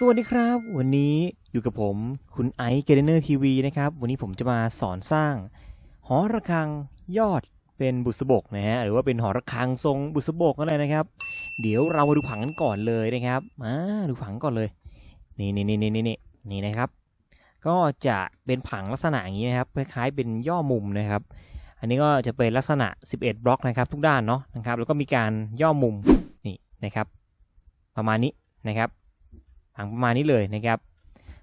สวัสดีครับ วันนี้อยู่กับผมคุณไอซ์เกเรเนอร์ทีวีนะครับ วันนี้ผมจะมาสอนสร้าง หอระฆังยอดเป็นบุษบกนะฮะหรือว่าเป็นหอระฆังทรงบุษบกก็ได้นะครับ เดี๋ยวเรามาดูผังกันก่อนเลยนะครับมาดูผังก่อนเลย นี่นี่นี่นี่นี่นี่นี่นะครับ ก็จะเป็นผังลักษณะอย่างนี้นะครับคล้ายๆเป็นย่อมุมนะครับ อันนี้ก็จะเป็นลักษณะ 11 บล็อกนะครับ ทุกด้านเนาะนะครับ แล้วก็มีการย่อมุมนี่นะครับ ประมาณนี้นะครับ ผังประมาณนี้เลยนะครับ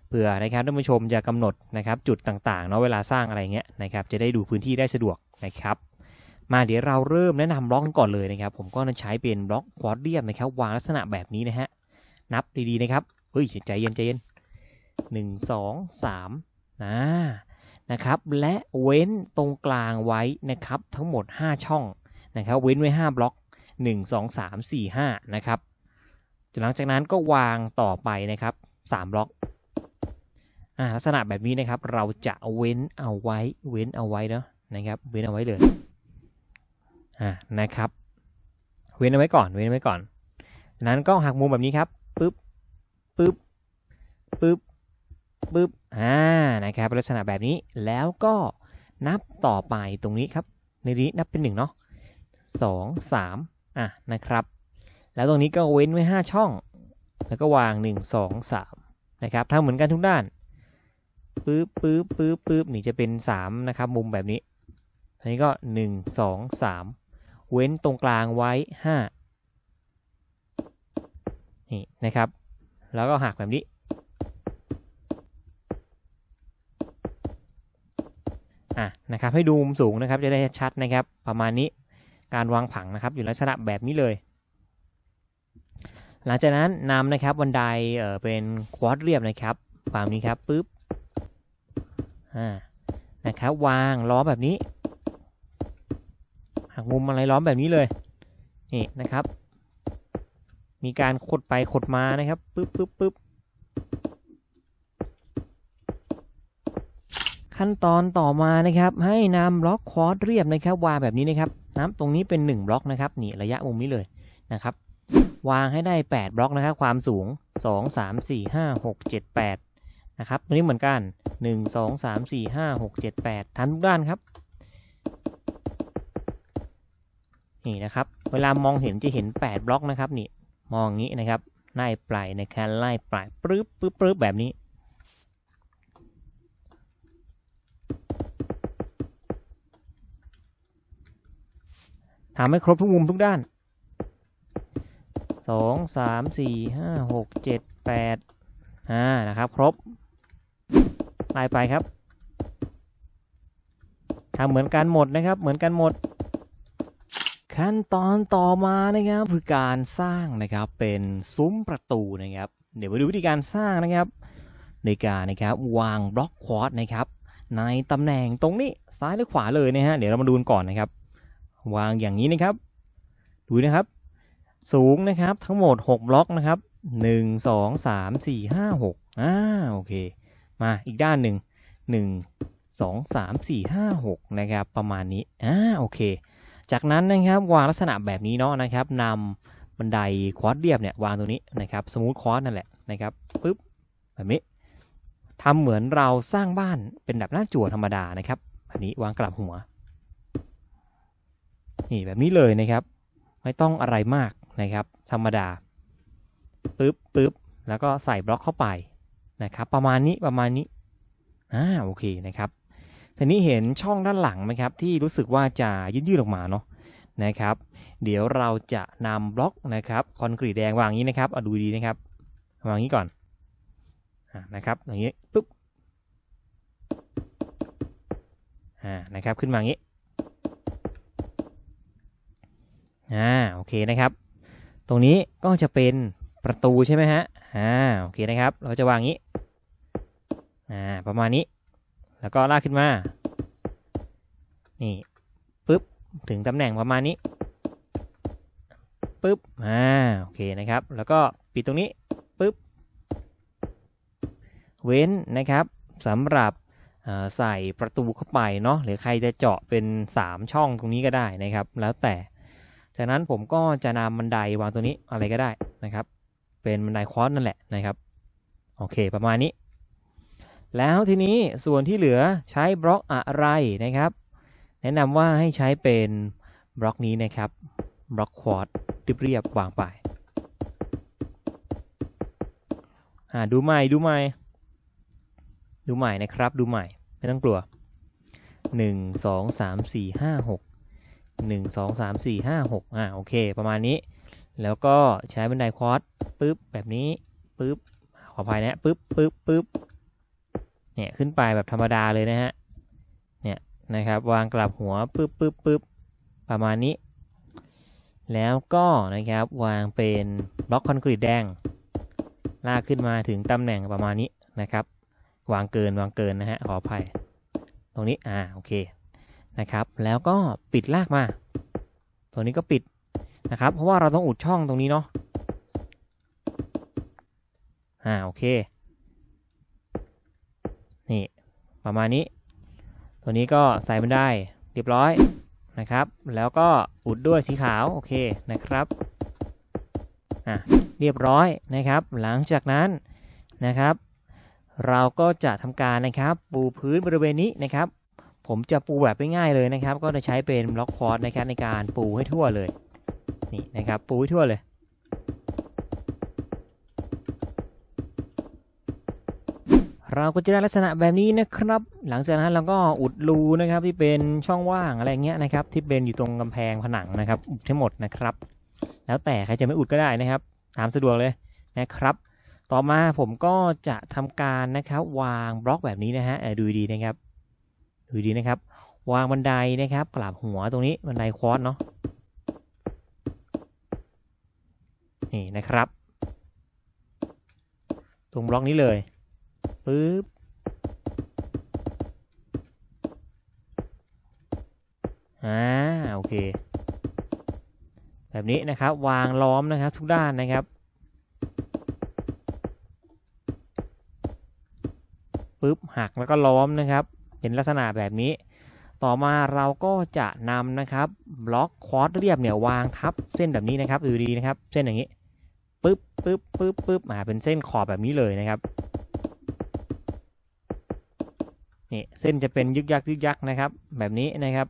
เผื่อนะครับท่านผู้ชมจะกำหนดนะครับจุดต่างๆเนาะเวลาสร้างอะไรเงี้ยนะครับจะได้ดูพื้นที่ได้สะดวกนะครับมาเดี๋ยวเราเริ่มแนะนำบล็อกกันก่อนเลยนะครับ ผมก็จะใช้เป็นบล็อกควอดเรียมนะครับ วางลักษณะแบบนี้นะฮะนับดีๆนะครับเฮ้ยใจเย็นใจเย็นหนึ่งสองสามนะนะครับ และเว้นตรงกลางไว้นะครับ ทั้งหมด 5 ช่องนะครับ เว้นไว้ 5 บล็อก 1 2 3 4 5 นะครับ หลังจากนั้นก็วางต่อไปนะครับ3บล็อกลักษณะแบบนี้นะครับ เราจะเว้นเอาไว้ เว้นเอาไว้เนาะนะครับ เว้นเอาไว้เลยนะครับ เว้นเอาไว้ก่อน เว้นเอาไว้ก่อนจากนั้นก็หักมุมแบบนี้ครับปึ๊บปึ๊บปึ๊บปึ๊บอ่านะครับ ลักษณะแบบนี้แล้วก็นับต่อไปตรงนี้ครับ ในนี้นับเป็นหนึ่งเนาะสองสามอะนะครับ แล้วตรงนี้ก็เว้นไว้ 5 ช่อง แล้วก็วาง 1 2 3 นะครับทำเหมือนกันทุกด้านปึ๊บปึ๊บปึ๊บปึ๊บนี่จะเป็น 3 นะครับ มุมแบบนี้อันนี้ก็ 1 2 3 เว้นตรงกลางไว้ 5 นี่นะครับ แล้วก็หักแบบนี้ อะ นะครับ ให้ดูมุมสูงนะครับ จะได้ชัดนะครับ ประมาณนี้ การวางผังนะครับ อยู่ลักษณะแบบนี้เลย หลังจากนั้นนำนะครับบันไดเออเป็นควอดเรียบนะครับวางนี้ครับปุ๊บอ่านะครับวางล้อแบบนี้หักมุมอะไรล้อมแบบนี้เลยนี่นะครับ มีการขดไปขดมานะครับปุ๊บปุ๊บปุ๊บขั้นตอนต่อมานะครับ ให้นำบล็อกควอดเรียบนะครับวางแบบนี้นะครับน้ำตรงนี้เป็น 1 บล็อกนะครับนี่ระยะมุมนี้เลยนะครับ วางให้ได้ 8 บล็อกนะครับ ความสูง 2 3 4 5 6 7 8 นะครับตัวนี้เหมือนกัน 1 2 3 4 5 6 7 8 ทันทุกด้านครับ นี่นะครับ เวลามองเห็นจะเห็น 8 บล็อกนะครับนี่ มองอย่างนี้นะครับ ไล่ปลายนะครับไล่ปลายปรึ๊บปรึ๊บปรึ๊บแบบนี้ทำให้ครบทุกมุมทุกด้าน สองสามสี่ห้าหกเจ็ดแปดอ่านะครับ ครบไล่ไปครับทำเหมือนกันหมดนะครับ เหมือนกันหมด ขั้นตอนต่อมานะครับคือการสร้างนะครับเป็นซุ้มประตูนะครับ เดี๋ยวมาดูวิธีการสร้างนะครับ ในการนะครับวางบล็อกควอดนะครับ ในตำแหน่งตรงนี้ซ้ายหรือขวาเลยนะฮะเดี๋ยวเรามาดูกันก่อนนะครับ วางอย่างนี้นะครับ ดูนะครับ สูงนะครับ ทั้งหมด 6 บล็อกนะครับ 1 2 3 4 5 6อ่าโอเค มาอีกด้านหนึ่ง 1 2 3 4 5 6 นะครับ ประมาณนี้อ่าโอเค จากนั้นนะครับวางลักษณะแบบนี้เนาะนะครับนำบันไดควอดเรียบเนี่ยวางตรงนี้นะครับสมูทควอดนั่นแหละนะครับปึ๊บแบบนี้ทำเหมือนเราสร้างบ้านเป็นแบบหน้าจั่วธรรมดานะครับแบบนี้วางกลับหัวนี่แบบนี้เลยนะครับ ไม่ต้องอะไรมาก นะครับ ธรรมดาปึ๊บปึ๊บแล้วก็ใส่บล็อกเข้าไปนะครับ ประมาณนี้ประมาณนี้อ่าโอเคนะครับทีนี้เห็นช่องด้านหลังไหมครับ ที่รู้สึกว่าจะยืดยืดออกมาเนาะนะครับ เดี๋ยวเราจะนำบล็อกนะครับคอนกรีตแดงวางอย่างนี้นะครับเอาดูดีนะครับวางอย่างนี้ก่อนอนะครับอย่างนี้ปึ๊บอ่านะครับขึ้นมาอย่างนี้อ่าโอเคนะครับ ตรงนี้ก็จะเป็นประตูใช่ไหมฮะ อ่า โอเคนะครับ เราจะวางงี้ อ่า ประมาณนี้ แล้วก็ลากขึ้นมา นี่ปึ๊บ ถึงตำแหน่งประมาณนี้ปึ๊บ อ่า โอเคนะครับ แล้วก็ปิดตรงนี้ปึ๊บ เว้นนะครับสำหรับใส่ประตูเข้าไปเนาะ หรือใครจะเจาะเป็น 3 ช่องตรงนี้ก็ได้นะครับ แล้วแต่ จากนั้นผมก็จะนำบันไดวางตัวนี้อะไรก็ได้นะครับ เป็นบันไดคอสนั่นแหละนะครับ โอเคประมาณนี้ แล้วทีนี้ส่วนที่เหลือใช้บล็อกอะไรนะครับ แนะนำว่าให้ใช้เป็นบล็อกนี้นะครับ บล็อกควอดเรียบๆวางไปอ่าดูใหม่ดูใหม่ ดูใหม่นะครับ ดูใหม่ ไม่ต้องกลัวหนึ่งสอง หนึ่งสองสามสี่ห้าหกอ่าโอเค ประมาณนี้ แล้วก็ใช้บันไดควอดปึ๊บแบบนี้ปึ๊บขออภัยนะปึ๊บปึ๊บปึ๊บเนี่ยขึ้นไปแบบธรรมดาเลยนะฮะเนี่ยนะครับวางกลับหัวปึ๊บปึ๊บปึ๊บประมาณนี้ แล้วก็นะครับวางเป็นบล็อกคอนกรีตแดง ลากขึ้นมาถึงตำแหน่งประมาณนี้นะครับ วางเกินวางเกินนะฮะขออภัย ตรงนี้อ่าโอเค นะครับ แล้วก็ปิดลากมา ตัวนี้ก็ปิดนะครับ เพราะว่าเราต้องอุดช่องตรงนี้เนาะอ่าโอเคนี่ประมาณนี้ ตัวนี้ก็ใส่บันได้เรียบร้อยนะครับ แล้วก็อุดด้วยสีขาวโอเคนะครับอะเรียบร้อยนะครับ หลังจากนั้นนะครับ เราก็จะทำการนะครับ ปูพื้นบริเวณนี้นะครับ ผมจะปูแบบง่ายๆเลยนะครับ ก็จะใช้เป็นบล็อกคอร์ดนะครับในการปูให้ทั่วเลย นี่นะครับ ปูให้ทั่วเลย เราก็จะได้ลักษณะแบบนี้นะครับ หลังจากนั้นเราก็อุดรูนะครับที่เป็นช่องว่างอะไรเงี้ยนะครับ ที่เป็นอยู่ตรงกำแพงผนังนะครับ อุดทั้งหมดนะครับ แล้วแต่ใครจะไม่อุดก็ได้นะครับ ตามสะดวกเลยนะครับต่อมาผมก็จะทำการนะครับวางบล็อกแบบนี้นะฮะดูดีนะครับ ดูดีนะครับ วางบันไดนะครับกลับหัวตรงนี้บันไดควอดเนาะนี่นะครับ ตรงบล็อกนี้เลยปึ๊บอ่าโอเค แบบนี้นะครับวางล้อมนะครับทุกด้านนะครับปึ๊บหักแล้วก็ล้อมนะครับ เป็นลักษณะแบบนี้ ต่อมาเราก็จะนำนะครับบล็อกควอดเรียบเนี่ยวางทับเส้นแบบนี้นะครับดูดีนะครับ เส้นอย่างนี้ปึ๊บปึ๊บปึ๊บปึ๊บมาเป็นเส้นขอบแบบนี้เลยนะครับนี่เส้นจะเป็นยึกยักยึกยักนะครับ แบบนี้นะครับ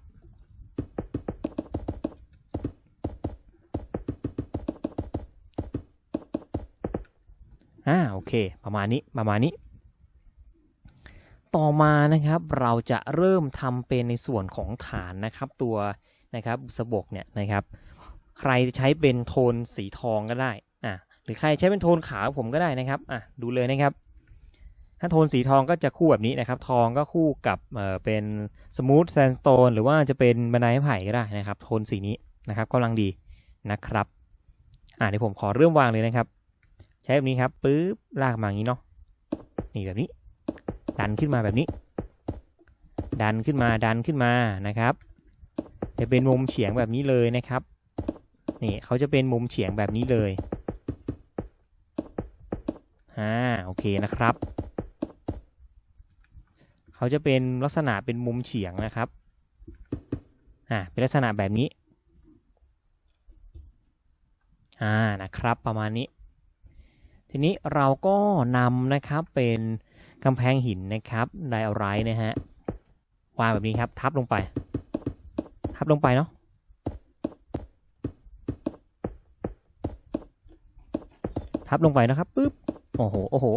อ่าโอเค ประมาณนี้ประมาณนี้ ต่อมานะครับเราจะเริ่มทำเป็นในส่วนของฐานนะครับ ตัวนะครับสบกเนี่ยนะครับ ใครใช้เป็นโทนสีทองก็ได้อ่าหรือใครใช้เป็นโทนขาวผมก็ได้นะครับอะดูเลยนะครับ ถ้าโทนสีทองก็จะคู่แบบนี้นะครับ ทองก็คู่กับเอ่อเป็นสมูทแซนโตนหรือว่าจะเป็นบันไดไผ่ก็ได้นะครับ โทนสีนี้นะครับกำลังดีนะครับอ่าเดี๋ยวผมขอเริ่มวางเลยนะครับ ใช้แบบนี้ครับปึ๊บลากมาอย่างนี้เนาะนี่แบบนี้ ดันขึ้นมาแบบนี้ ดันขึ้นมาดันขึ้นมานะครับ จะเป็นมุมเฉียงแบบนี้เลยนะครับนี่เขาจะเป็นมุมเฉียงแบบนี้เลยอ่าโอเคนะครับ เขาจะเป็นลักษณะเป็นมุมเฉียงนะครับอ่าเป็นลักษณะแบบนี้อ่านะครับประมาณนี้ ทีนี้เราก็นำนะครับเป็น กำแพงหินนะครับไดอะไรนะฮะวางแบบนี้ครับ ทับลงไป ทับลงไปเนาะทับลงไปนะครับปึ๊บโอ้โหโอ้โห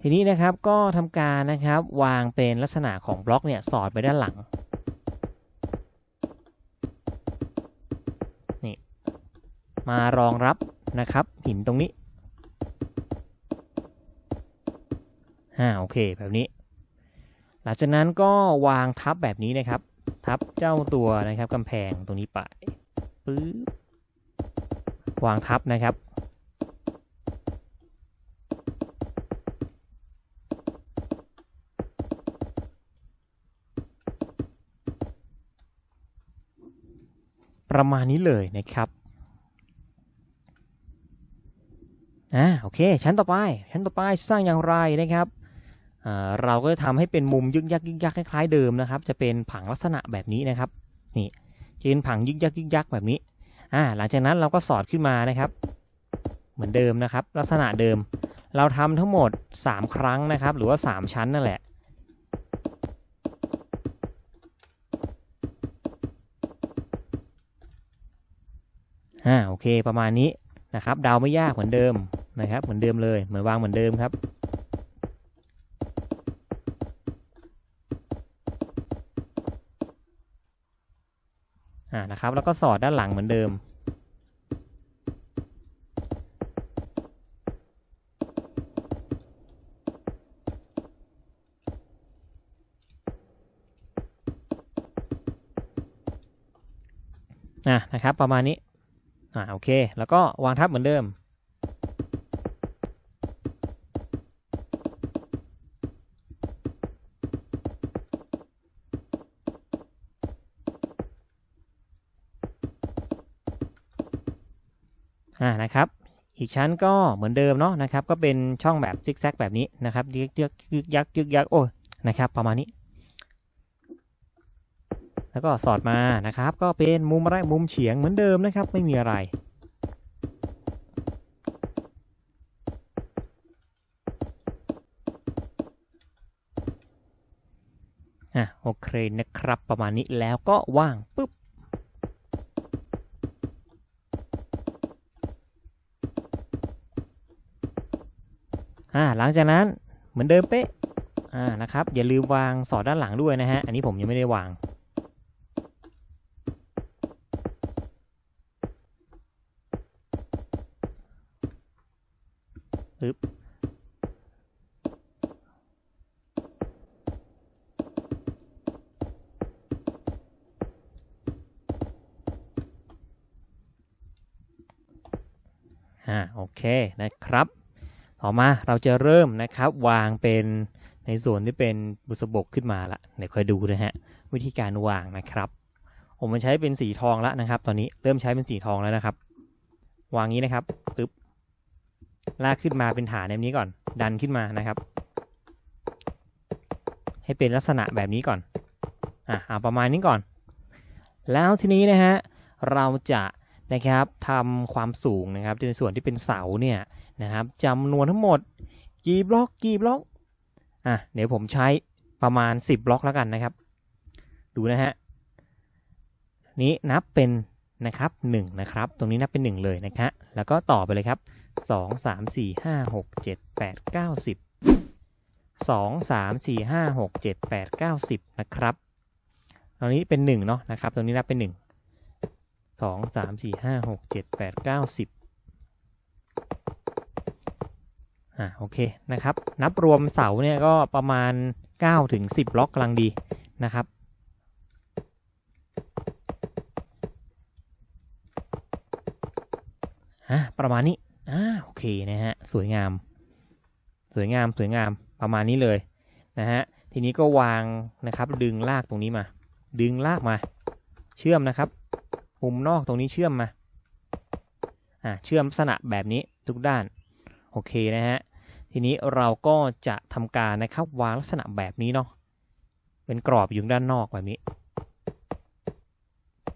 ทีนี้นะครับก็ทำการนะครับวางเป็นลักษณะของบล็อกเนี่ยสอดไปด้านหลังนี่มารองรับนะครับหินตรงนี้ อ่าโอเคแบบนี้ หลังจากนั้นก็วางทับแบบนี้นะครับ ทับเจ้าตัวนะครับกำแพงตรงนี้ไปปึ๊บวางทับนะครับประมาณนี้เลยนะครับ อ่า โอเค ชั้นต่อไป ชั้นต่อไปสร้างอย่างไรนะครับ เราก็จะทำให้เป็นมุมยึกยักยึกยักคล้ายๆเดิมนะครับ จะเป็นผังลักษณะแบบนี้นะครับ นี่จะเป็นผังยึกยักยึกยักแบบนี้ อ่า หลังจากนั้นเราก็สอดขึ้นมานะครับ เหมือนเดิมนะครับ ลักษณะเดิม เราทำทั้งหมด 3 ครั้งนะครับ หรือว่า 3 ชั้นนั่นแหละ อ่า โอเค ประมาณนี้นะครับ เดาไม่ยากเหมือนเดิมนะครับ เหมือนเดิมเลย เหมือนวางเหมือนเดิมครับ อ่านะครับ แล้วก็สอดด้านหลังเหมือนเดิม อะนะครับ ประมาณนี้อ่าโอเค แล้วก็วางทับเหมือนเดิม อ่านะครับ อีก ชั้นก็เหมือนเดิมเนาะนะครับ ก็เป็นช่องแบบซิกแซกแบบนี้นะครับยึกยึกยึกยักยึกยักโอ้ยนะครับ ประมาณนี้ แล้วก็สอดมานะครับ ก็เป็นมุมไรมุมเฉียงเหมือนเดิมนะครับ ไม่มีอะไรอะโอเคนะครับ ประมาณนี้แล้วก็ว่างปุ๊บ อ่าห ลังจากนั้นเหมือนเดิมเป๊ะอ่านะครับ อย่าลืมวางสอดด้านหลังด้วยนะฮะ อันนี้ผมยังไม่ได้วาง ปึ๊บอ่าโอเคนะครับ ต่อมาเราจะเริ่มนะครับวางเป็นในส่วนที่เป็นบุษบกขึ้นมาละเดี๋ยวค่อยดูนะฮะวิธีการวางนะครับ ผมมันใช้เป็นสีทองแล้วนะครับ ตอนนี้เริ่มใช้เป็นสีทองแล้วนะครับ วางงี้นะครับปึ๊บลากขึ้นมาเป็นฐานแบบนี้ก่อน ดันขึ้นมานะครับ ให้เป็นลักษณะแบบนี้ก่อนอะเอาประมาณนี้ก่อน แล้วทีนี้นะฮะเราจะ นะครับทำความสูงนะครับในส่วนที่เป็นเสาเนี่ยนะครับจำนวนทั้งหมดกี่บล็อกกี่บล็อกอะเดี๋ยวผมใช้ประมาณ 10 บล็อกแล้วกันนะครับ ดูนะฮะนี้นับเป็นนะครับ1นะครับ ตรงนี้นับเป็น 1 เลยนะครับแล้วก็ต่อไปเลยครับ 2 3 4 5 6 7 8 9 10 2 3 4 5 6 7 8 9 10 นะครับตรงนี้เป็น 1 เนาะนะครับ ตรงนี้นับเป็น1 สองสามสี่ห้าหกเจ็ดแปดเก้าสิบอ่าโอเคนะครับ นับรวมเสาเนี่ยก็ประมาณเก้าถึงสิบล็อกกำลังดีนะครับอะประมาณนี้อ่าโอเคนะฮะสวยงาม สวยงามสวยงามประมาณนี้เลยนะฮะทีนี้ก็วางนะครับดึงลากตรงนี้มา ดึงลากมา เชื่อมนะครับ มุมนอกตรงนี้เชื่อมมาอ่าเชื่อมลักษณะแบบนี้ทุกด้าน โอเคนะฮะ ทีนี้เราก็จะทำการนะครับวางลักษณะแบบนี้เนาะ เป็นกรอบอยู่ด้านนอกแบบนี้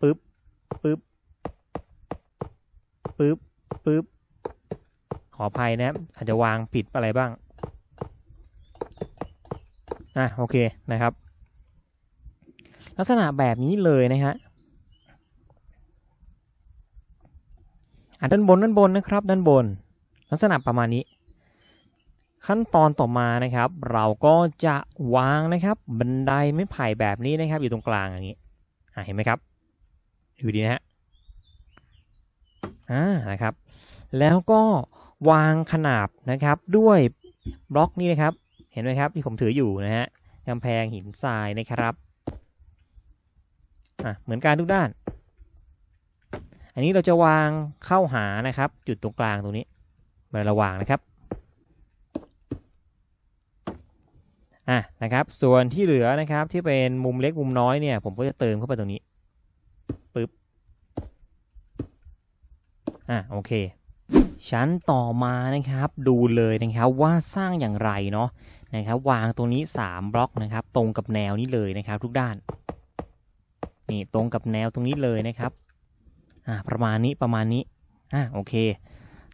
ปึ๊บ ปึ๊บ ปึ๊บ ปึ๊บ ขออภัยนะอาจจะวางผิดอะไรบ้าง อะโอเคนะครับ ลักษณะแบบนี้เลยนะฮะ อะด้านบนด้านบนนะครับ ด้านบน ลักษณะประมาณนี้ ขั้นตอนต่อมานะครับ เราก็จะวางนะครับบันไดไม้ไผ่แบบนี้นะครับ อยู่ตรงกลางอย่างนี้อะเห็นไหมครับดูดีนะฮะอ่านะครับ แล้วก็วางขนาบนะครับด้วยบล็อกนี้นะครับ เห็นไหมครับที่ผมถืออยู่นะฮะกำแพงหินทรายนะครับอะเหมือนกันทุกด้าน อันนี้เราจะวางเข้าหานะครับ จุดตรงกลางตรงนี้เวลาราวางนะครับอะนะครับ ส่วนที่เหลือนะครับที่เป็นมุมเล็กมุมน้อยเนี่ย ผมก็จะเติมเข้าไปตรงนี้ปึ๊บอะโอเคชั้นต่อมานะครับดูเลยนะครับว่าสร้างอย่างไรเนาะนะครับวางตรงนี้ 3 บล็อกนะครับ ตรงกับแนวนี้เลยนะครับ ทุกด้านนี่ตรงกับแนวตรงนี้เลยนะครับ อ่าประมาณนี้ประมาณนี้อ่าโอเค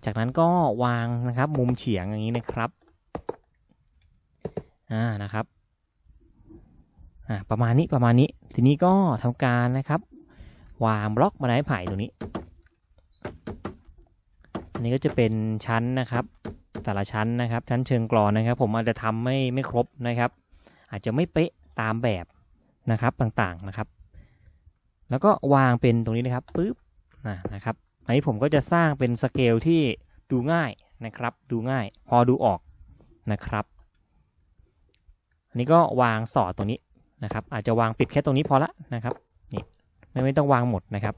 จากนั้นก็วางนะครับมุมเฉียงอย่างนี้นะครับอ่านะครับอ่าประมาณนี้ประมาณนี้ ทีนี้ก็ทำการนะครับ วางบล็อกบันไดไผ่ตรงนี้ อันนี้ก็จะเป็นชั้นนะครับแต่ละชั้นนะครับ ชั้นเชิงกรอนนะครับ ผมอาจจะทำไม่ไม่ครบนะครับ อาจจะไม่เป๊ะตามแบบนะครับต่างๆนะครับ แล้วก็วางเป็นตรงนี้นะครับปึ๊บ นะครับอันนี้ผมก็จะสร้างเป็นสเกลที่ดูง่ายนะครับ ดูง่าย พอดูออกนะครับ อันนี้ก็วางสอดตรงนี้นะครับ อาจจะวางปิดแค่ตรงนี้พอละนะครับนี่ไม่ไม่ต้องวางหมดนะครับ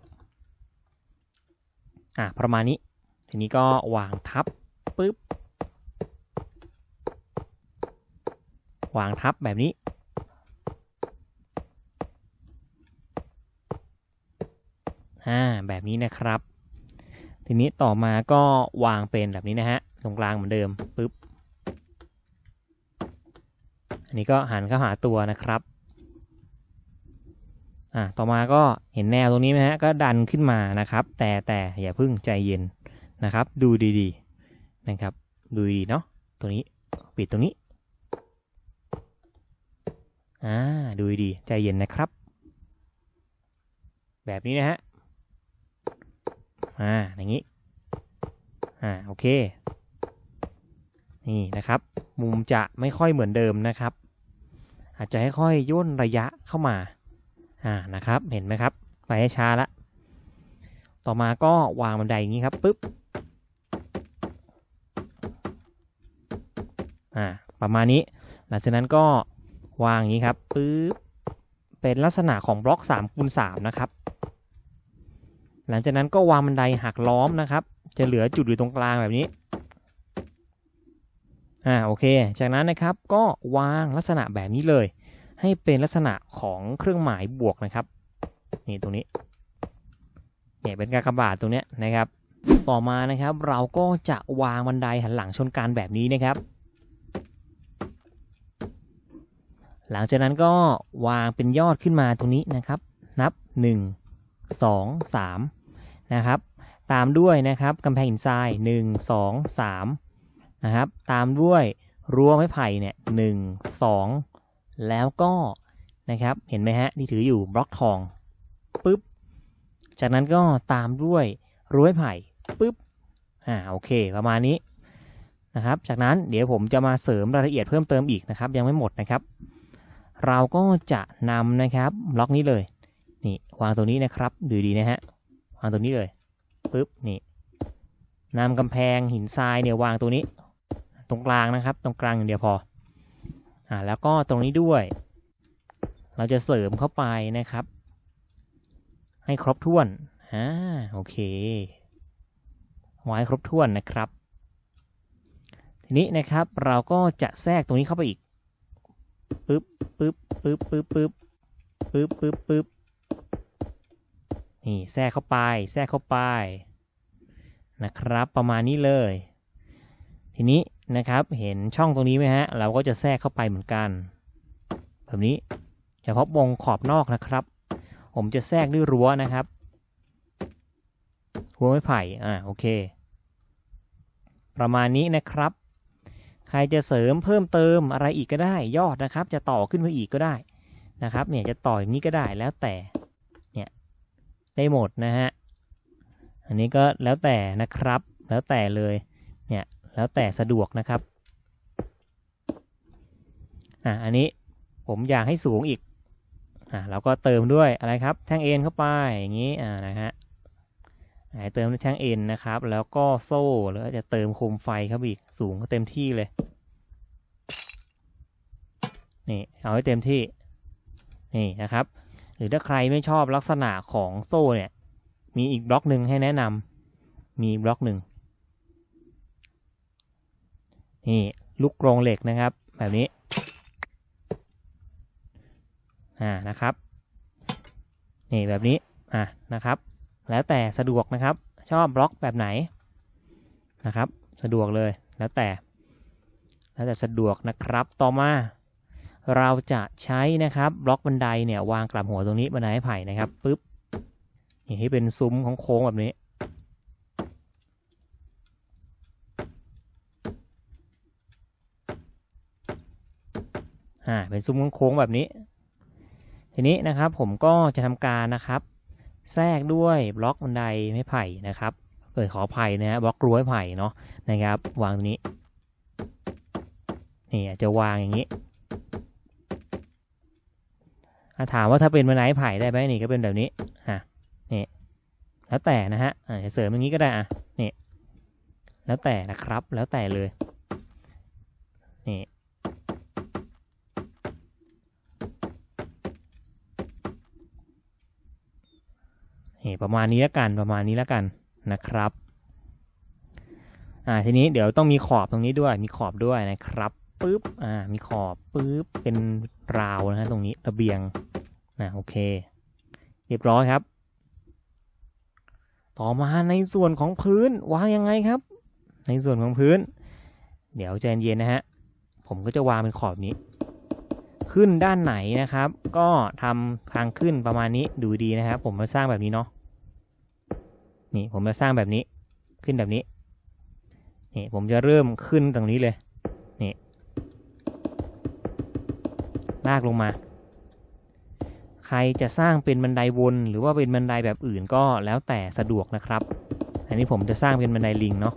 อ่าประมาณนี้ ทีนี้ก็วางทับปึ๊บวางทับแบบนี้ อ่าแบบนี้นะครับ ทีนี้ต่อมาก็วางเป็นแบบนี้นะฮะตรงกลางเหมือนเดิมปึ๊บอันนี้ก็หันเข้าหาตัวนะครับอ่าต่อมาก็เห็นแนวตรงนี้ไหมฮะก็ดันขึ้นมานะครับ แต่แต่อย่าเพิ่งใจเย็นนะครับ ดูดีๆนะครับ ดูดีเนาะตัวนี้ปิดตรงนี้อ่าดูดีใจเย็นนะครับ แบบนี้นะฮะ อ่าอย่างนี้อ่าโอเค นี่นะครับ มุมจะไม่ค่อยเหมือนเดิมนะครับ อาจจะค่อยๆย่นระยะเข้ามาอ่านะครับ เห็นไหมครับ ไปให้ช้าละต่อมาก็วางบันไดอย่างนี้ครับปึ๊บอ่าประมาณนี้ หลังจากนั้นก็วางอย่างนี้ครับปึ๊บเป็นลักษณะของบล็อก3คูณ3นะครับ หลังจากนั้นก็วางบันไดหักล้อมนะครับ จะเหลือจุดอยู่ตรงกลางแบบนี้อ่าโอเค จากนั้นนะครับก็วางลักษณะแบบนี้เลย ให้เป็นลักษณะของเครื่องหมายบวกนะครับนี่ตรงนี้เนี่ยเป็นกากบาทตรงเนี้ยนะครับ ต่อมานะครับเราก็จะวางบันไดหันหลังชนกันแบบนี้นะครับ หลังจากนั้นก็วางเป็นยอดขึ้นมาตรงนี้นะครับ นับ 1 2 3นะครับ ตามด้วยนะครับกำแพงหินทราย1 2 3นะครับ ตามด้วยรั้วไม้ไผ่เนี่ย1 2แล้วก็นะครับเห็นไหมฮะที่ถืออยู่บล็อกทองปึ๊บจากนั้นก็ตามด้วยรั้วไม้ไผ่ปึ๊บอ่าโอเคประมาณนี้นะครับ จากนั้นเดี๋ยวผมจะมาเสริมรายละเอียดเพิ่มเติมอีกนะครับ ยังไม่หมดนะครับ เราก็จะนำนะครับบล็อกนี้เลย นี่วางตรงนี้นะครับดูดีนะฮะวางตรงนี้เลยปึ๊บนี่นำกำแพงหินทรายเนี่ยวางตรงนี้ ตรงกลางนะครับ ตรงกลางอย่างเดียวพออ่าแล้วก็ตรงนี้ด้วย เราจะเสริมเข้าไปนะครับ ให้ครบถ้วนอ่าโอเคไว้ครบถ้วนนะครับ ทีนี้นะครับเราก็จะแทรกตรงนี้เข้าไปอีกปึ๊บปึ๊บปึ๊บปึ๊บปึ๊บปึ๊บปึ๊บปึ๊บ นี่แทรกเข้าไป แทรกเข้าไปนะครับ ประมาณนี้เลย ทีนี้นะครับเห็นช่องตรงนี้ไหมฮะ เราก็จะแทรกเข้าไปเหมือนกัน แบบนี้เฉพาะวงขอบนอกนะครับ ผมจะแทรกด้วยรั้วนะครับรั้วไม้ไผ่อ่าโอเค ประมาณนี้นะครับ ใครจะเสริมเพิ่มเติมอะไรอีกก็ได้ ยอดนะครับ จะต่อขึ้นไปอีกก็ได้นะครับ เนี่ยจะต่ออย่างนี้ก็ได้แล้วแต่ ได้หมดนะฮะ อันนี้ก็แล้วแต่นะครับ แล้วแต่เลย เนี่ย แล้วแต่สะดวกนะครับ อะ อันนี้ผมอยากให้สูงอีก อะ เราก็เติมด้วยอะไรครับ แท่งเอ็นเข้าไป อย่างนี้ อ่า นะฮะเติมด้วยแท่งเอ็นนะครับ แล้วก็โซ่แล้วจะเติมโคมไฟครับอีก สูงก็เต็มที่เลย นี่ เอาให้เต็มที่ นี่นะครับ หรือถ้าใครไม่ชอบลักษณะของโซ่เนี่ย มีอีกบล็อกหนึ่งให้แนะนำมีบล็อกหนึ่งนี่ลูกกรงเหล็กนะครับ แบบนี้อ่านะครับนี่แบบนี้อะนะครับ แล้วแต่สะดวกนะครับ ชอบบล็อกแบบไหนนะครับ สะดวกเลยแล้วแต่ แล้วแต่สะดวกนะครับต่อมา เราจะใช้นะครับบล็อกบันไดเนี่ยวางกลับหัวตรงนี้บันไดไม้ไผ่นะครับปุ๊บอย่างที่เป็นซุ้มของโค้งแบบนี้ อ่า เป็นซุ้มโค้งแบบนี้ ทีนี้นะครับผมก็จะทำการนะครับ แทรกด้วยบล็อกบันไดไม้ไผ่นะครับเอ่ยขอไผ่นะฮะบล็อกรั้วไผ่เนาะนะครับ วางตรงนี้ นี่จะวางอย่างนี้ ถามว่าถ้าเป็นบันไดไผ่ได้ไหมนี่ก็เป็นแบบนี้อะนี่แล้วแต่นะฮะอาจะเสริมอย่างนี้ก็ได้อะนี่แล้วแต่นะครับ แล้วแต่เลยนี่นี่ประมาณนี้แล้วกันประมาณนี้แล้วกันนะครับอ่าทีนี้เดี๋ยวต้องมีขอบตรงนี้ด้วยมีขอบด้วยนะครับ ปึ๊บ อ่า มีขอบปึ๊บ เป็นราวนะฮะตรงนี้ระเบียงนะโอเค เรียบร้อยครับ ต่อมาในส่วนของพื้นวางยังไงครับ ในส่วนของพื้น เดี๋ยวใจเย็นนะฮะ ผมก็จะวางเป็นขอบนี้ ขึ้นด้านไหนนะครับ ก็ทำทางขึ้นประมาณนี้ดูดีนะครับ ผมมาสร้างแบบนี้เนาะ นี่ผมจะสร้างแบบนี้ ขึ้นแบบนี้ นี่ผมจะเริ่มขึ้นตรงนี้เลย ลากลงมา ใครจะสร้างเป็นบันไดวนหรือว่าเป็นบันไดแบบอื่นก็แล้วแต่สะดวกนะครับ อันนี้ผมจะสร้างเป็นบันไดลิงเนาะ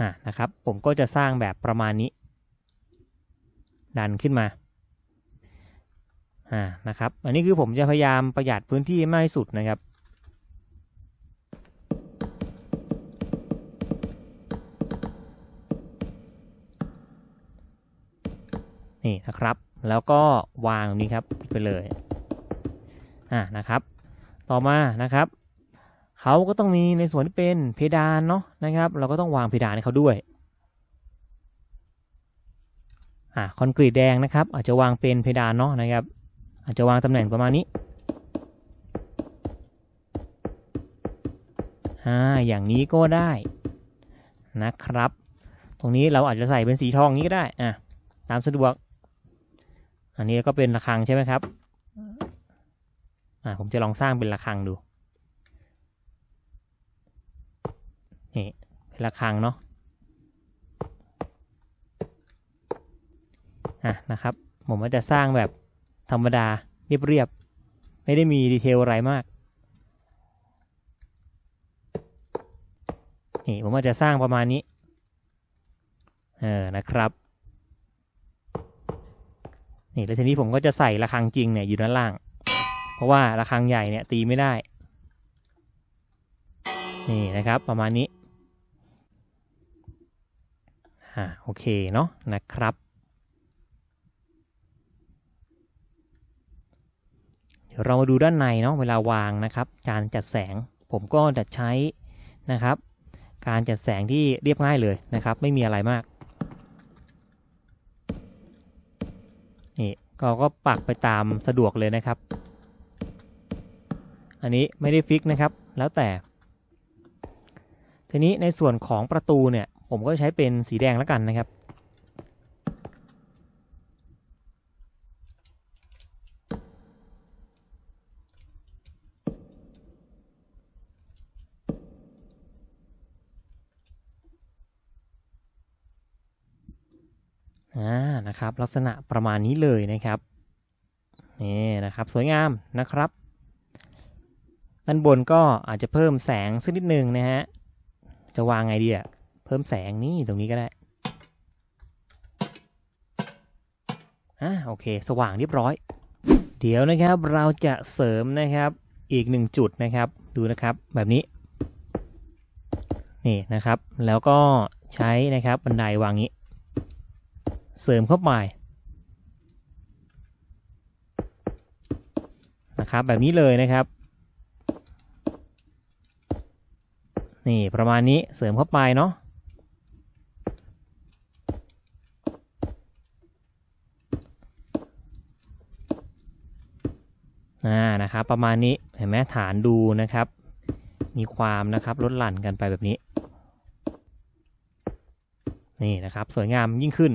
อะนะครับ ผมก็จะสร้างแบบประมาณนี้ ดันขึ้นมาอ่านะครับ อันนี้คือผมจะพยายามประหยัดพื้นที่มากที่สุดนะครับ นี่นะครับ แล้วก็วางตรงนี้ครับไปเลยอ่านะครับ ต่อมานะครับเขาก็ต้องมีในส่วนที่เป็นเพดานเนาะนะครับ เราก็ต้องวางเพดานให้เขาด้วยอ่าคอนกรีตแดงนะครับ อาจจะวางเป็นเพดานเนาะนะครับ อาจจะวางตำแหน่งประมาณนี้อ่าอย่างนี้ก็ได้นะครับ ตรงนี้เราอาจจะใส่เป็นสีทองนี้ก็ได้อะตามสะดวก อันนี้ก็เป็นระฆังใช่ไหมครับ อ่าผมจะลองสร้างเป็นระฆังดู นี่เป็นระฆังเนาะ อะนะครับ ผมก็จะสร้างแบบธรรมดาเรียบๆ ไม่ได้มีดีเทลอะไรมาก นี่ผมก็จะสร้างประมาณนี้ เออนะครับ นี่แล้วทีนี้ผมก็จะใส่ระฆังจริงเนี่ยอยู่ด้านล่าง เพราะว่าระฆังใหญ่เนี่ยตีไม่ได้ นี่นะครับประมาณนี้อ่าโอเคเนาะนะครับ เดี๋ยวเรามาดูด้านในเนาะเวลาวางนะครับ การจัดแสงผมก็จะใช้นะครับ การจัดแสงที่เรียบง่ายเลยนะครับ ไม่มีอะไรมาก นี่ก็ก็ปักไปตามสะดวกเลยนะครับ อันนี้ไม่ได้ฟิกนะครับ แล้วแต่ ทีนี้ในส่วนของประตูเนี่ย ผมก็ใช้เป็นสีแดงแล้วกันนะครับ อ่า นะครับ ลักษณะประมาณนี้เลยนะครับนี่นะครับสวยงามนะครับ ด้านบนก็อาจจะเพิ่มแสงสักนิดนึงนะฮะจะวางไงดีอะเพิ่มแสงนี่ตรงนี้ก็ได้อ่าโอเค สว่างเรียบร้อย เดี๋ยวนะครับเราจะเสริมนะครับอีกหนึ่งจุดนะครับ ดูนะครับแบบนี้ นี่นะครับ แล้วก็ใช้นะครับบันไดวางนี้ เสริมเข้าไปนะครับแบบนี้เลยนะครับนี่ประมาณนี้เสริมเข้าไปเนาะอ่านะครับประมาณนี้เห็นไหมฐานดูนะครับ มีความนะครับลดหลั่นกันไปแบบนี้ นี่นะครับ สวยงามยิ่งขึ้น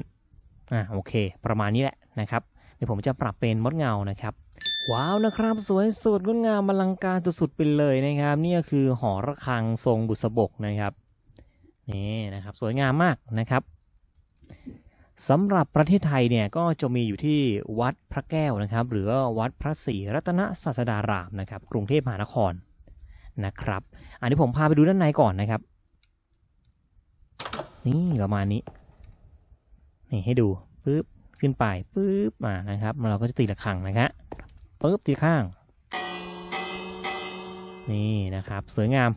อ่าโอเค ประมาณนี้แหละนะครับเดี๋ยวผมจะปรับเป็นมดเงานะครับ ว้าวนะครับ สวยสุดงดงามอลังการสุดๆไปเลยนะครับ นี่ก็คือหอระฆังทรงบุษบกนะครับนี่นะครับ สวยงามมากนะครับสำหรับประเทศไทยเนี่ยก็จะมีอยู่ที่วัดพระแก้วนะครับ หรือว่าวัดพระศรีรัตนศาสดารามนะครับ กรุงเทพมหานครนะครับ อันนี้ผมพาไปดูด้านในก่อนนะครับ นี่ประมาณนี้ นี่ให้ดูปึ๊บขึ้นไปปึ๊บมานะครับเราก็จะตีระฆังนะครับปึ๊บตีข้าง นี่นะครับสวยงาม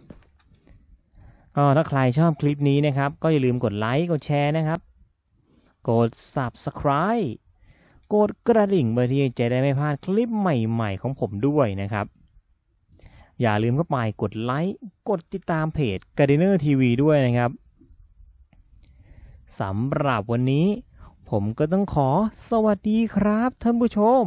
ก็ถ้าใครชอบคลิปนี้นะครับ ก็อย่าลืมกดไลค์กดแชร์นะครับ กด subscribe กดกระดิ่งเพื่อที่จะได้ไม่พลาดคลิปใหม่ ๆ ของผมด้วยนะครับ อย่าลืมก็ไปกดไลค์กดติดตามเพจ Gardener TV ด้วยนะครับ สำหรับวันนี้ ผมก็ต้องขอสวัสดีครับท่านผู้ชม